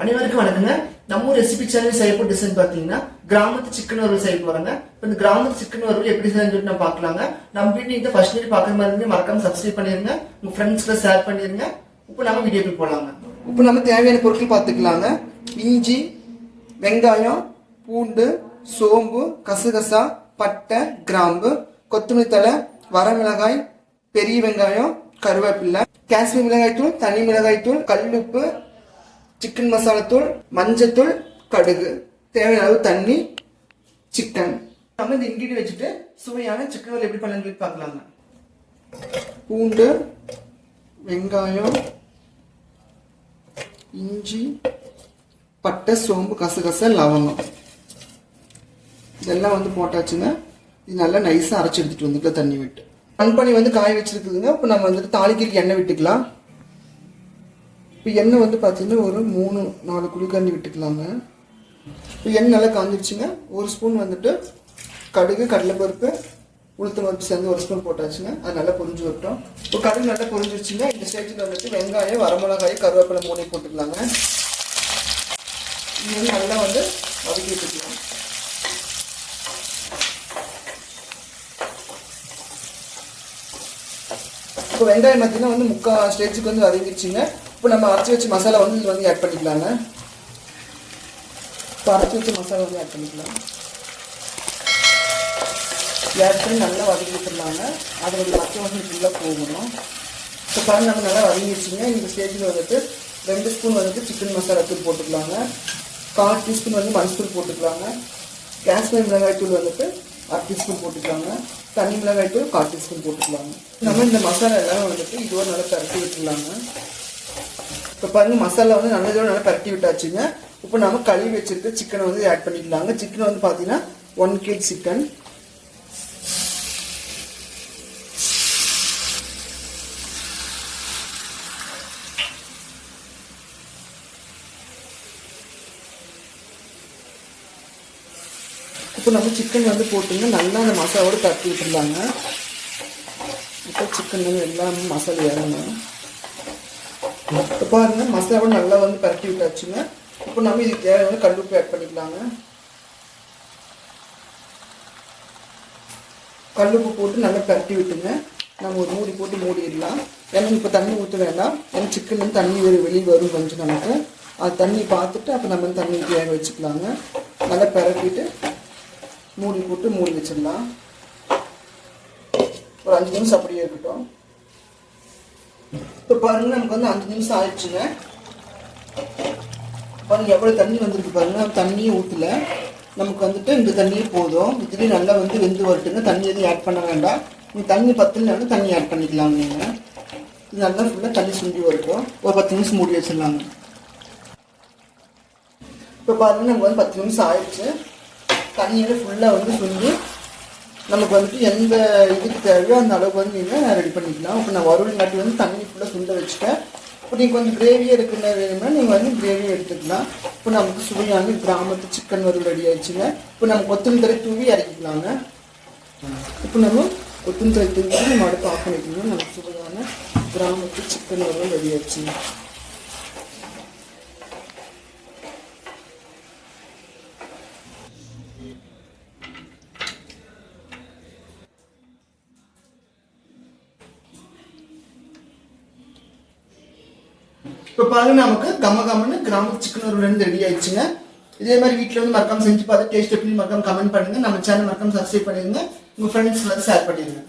அனைவருக்கும் வணக்கங்க. நம்ம ரெசிபி சேனல் செய்யப்போ டிசைன் பார்த்தீங்கன்னா கிராமத்து சிக்கன் வறுவல் செய்ய போறாங்க இப்போ இந்த கிராமத்து சிக்கன் வறுவல் எப்படி செய்யணும்னு சொல்லிட்டு நம்ம பார்க்கலாங்க. நம்ம வீட்டில் இந்த ஃபர்ஸ்ட் வீடியோ பார்க்குற மாதிரி இருந்து மறக்காம சப்ஸ்கிரைப் பண்ணிருங்க. உங்க ஃப்ரெண்ட்ஸ்க்கு ஷேர் பண்ணிருங்க. இப்போ நம்ம வீடியோக்கு போலாங்க. இப்போ நம்ம தேவையான பொருட்கள் பார்த்துக்கலாங்க. இஞ்சி வெங்காயம் பூண்டு சோம்பு கசகசா பட்டை கிராம்பு கொத்தமல்லி தலை வரமிளகாய் பெரிய வெங்காயம் கருவேப்பிலை காஷ்மீர் மிளகாய் தூள் தனி மிளகாய் தூள் கல்லுப்பு சிக்கன் மசாலா தூள் மஞ்சத்தூள் கடுகு. தேவையான அளவு தண்ணி சிக்கன் நம்ம இந்த இன்கிரிடியன் வச்சுட்டு சுவையான சிக்கன் எப்படி பண்ணலாம்னு சொல்லி பார்க்கலாங்க. பூண்டு வெங்காயம் இஞ்சி பட்டை சோம்பு கசகச லவங்கம். இதெல்லாம் வந்து போட்டாச்சுங்க. இது நல்லா நைஸாக அரைச்சி எடுத்துகிட்டு வந்துக்கலாம் தண்ணி விட்டு. மண்பானை வந்து காய வச்சிருக்குதுங்க. இப்போ நம்ம வந்துட்டு தாளிக்கிறதுக்கு எண்ணெய் விட்டுக்கலாம். இப்போ எண்ணெய் வந்து பார்த்தீங்கன்னா ஒரு மூணு நாலு குளிக்காண்டி விட்டுக்கலாங்க. இப்போ எண்ணெய் நல்லா காஞ்சிடுச்சுங்க ஒரு ஸ்பூன் வந்துட்டு கடுகு கடலைப்பருப்பு உளுத்தம் பருப்பு சேர்ந்து ஒரு ஸ்பூன் போட்டாச்சுங்க. அது நல்லா பொரிஞ்சு விட்டோம் இப்போ கடுகு நல்லா பொரிஞ்சிருச்சுங்க. இந்த ஸ்டேஜில் வந்துட்டு வெங்காயம் வரமிளகாய் கருவேப்பிலை மூணையும் போட்டுக்கலாங்க. இது வந்து நல்லா வந்து வதக்கி விட்டுக்கலாம். இப்போ வெங்காயம் பார்த்தீங்கன்னா வந்து முக்கால் ஸ்டேஜுக்கு வந்து வதங்கிடுச்சுங்க இப்போ நம்ம அரைச்சி வச்ச மசாலா வந்து இது வந்து ஆட் பண்ணிக்கலாங்க இப்போ அரைச்சி வச்ச மசாலா வந்து ஆட் பண்ணிக்கலாம். ஆட் பண்ணி நல்லா வதக்கி விட்டுருலாங்க அதோட பச்சை வாசனை ஃபுல்லாக போகணும். இப்போ பாருங்க நம்ம நல்லா வதங்கிடுச்சுங்க. இந்த ஸ்டேஜில் வந்துட்டு ரெண்டு ஸ்பூன் வந்துட்டு சிக்கன் மசாலா தூள் போட்டுக்கலாங்க. கால் டீஸ்பூன் வந்து மஞ்சள் போட்டுக்கலாங்க. காஷ்மீர் மிளகாய் தூள் வந்துட்டு அரை டீஸ்பூன் போட்டுக்கலாங்க. தனி மிளகாய் தூள் கால் டீஸ்பூன் போட்டுக்கலாங்க. நம்ம இந்த மசாலா எல்லாம் வந்துட்டு இதுவாக நல்லா பரட்டி விட்டுலாங்க இப்போ பாருங்க மசாலா வந்து நல்ல நல்லா பரட்டி விட்டாச்சுங்க. இப்போ நம்ம கழுவி வச்சிருக்க சிக்கனை வந்து ஆட் பண்ணிக்கலாங்க. சிக்கன் வந்து பார்த்தீங்கன்னா ஒன் கேஜி சிக்கன் இப்போ நம்ம சிக்கன் வந்து போட்டுங்க. நல்லா அந்த மசாலாவோட தட்டி விட்டுருந்தாங்க இப்போ சிக்கன் வந்து எல்லாமே மசாலா இறங்கணும். இப்போ பாருங்க கூட நல்லா வந்து பரட்டி விட்டாச்சுங்க. இப்போ நம்ம இதுக்கு தேவையான கல்லுப்பு ஆட் பண்ணிக்கலாங்க. கல்லுப்பு போட்டு நல்லா பரட்டி விட்டுங்க. நம்ம ஒரு மூடி போட்டு மூடிடலாம். ஏன்னா இப்போ தண்ணி ஊற்ற வேண்டாம். ஏன்னா சிக்கன் வந்து தண்ணி வெளியே வெளியே வரும் கொஞ்சம் நமக்கு. அது தண்ணி பார்த்துட்டு அப்போ நம்ம வந்து தண்ணி வேக வச்சுக்கலாங்க. நல்லா பரட்டிட்டு மூடி போட்டு மூடி வச்சிடலாம். ஒரு அஞ்சு நிமிஷம் அப்படியே இருக்கட்டும். இப்போ பாருங்க நமக்கு வந்து அஞ்சு நிமிஷம் ஆயிடுச்சுங்க. பாருங்க எவ்வளோ தண்ணி வந்திருக்கு பாருங்க. தண்ணியும் ஊற்றல நமக்கு வந்துட்டு இந்த தண்ணியே போதும். இதுலேயும் நல்லா வந்து வெந்து வரட்டுங்க. தண்ணி எதுவும் ஆட் பண்ண வேண்டாம். நீங்கள் தண்ணி பத்துலனாலும் தண்ணி ஆட் பண்ணிக்கலாம் நீங்கள் இது நல்லா ஃபுல்லாக தண்ணி சுண்டி வரட்டும். ஒரு பத்து நிமிஷம் மூடி வச்சிடலாங்க. இப்போ பாருங்க நமக்கு வந்து பத்து நிமிஷம் ஆயிடுச்சு. தண்ணியில் ஃபுல்லாக வந்து சுண்டி நமக்கு வந்துட்டு எந்த இதுக்கு தேவையோ அந்த அளவுக்கு வந்து நீங்கள் ரெடி பண்ணிக்கலாம். இப்போ நான் வறுவல் நாட்டி வந்து தண்ணி ஃபுல்லாக சுண்ட வச்சுட்டேன். இப்போ நீங்கள் கொஞ்சம் கிரேவியாக இருக்குன்னு வேணும்னா நீங்கள் வந்து கிரேவி எடுத்துக்கலாம். இப்போ நமக்கு சுவையான கிராமத்து சிக்கன் வறுவல் ரெடி ஆயிடுச்சுங்க. இப்போ நம்ம கொத்தமல்லி தூவி இறக்கிக்கலாங்க. இப்போ நம்ம கொத்தமல்லி தூவி நம்ம அடுப்பு ஆஃப் பண்ணிக்கணும் நமக்கு சுவையான கிராமத்து சிக்கன் வறுவல் ரெடி ஆயிடுச்சுங்க. இப்போ பாருங்க நமக்கு கம்ம கம்மன்னு கிராமத்து சிக்கன் உருளைன்னு ரெடி ஆயிடுச்சுங்க. இதே மாதிரி வீட்டில் வந்து மறக்காம செஞ்சு பார்த்து டேஸ்ட் எப்படி மறக்காம கமெண்ட் பண்ணுங்க. நம்ம சேனல் மறக்காம சப்ஸ்கிரைப் பண்ணிடுங்க. உங்கள் ஃப்ரெண்ட்ஸ் வந்து ஷேர் பண்ணிடுங்க.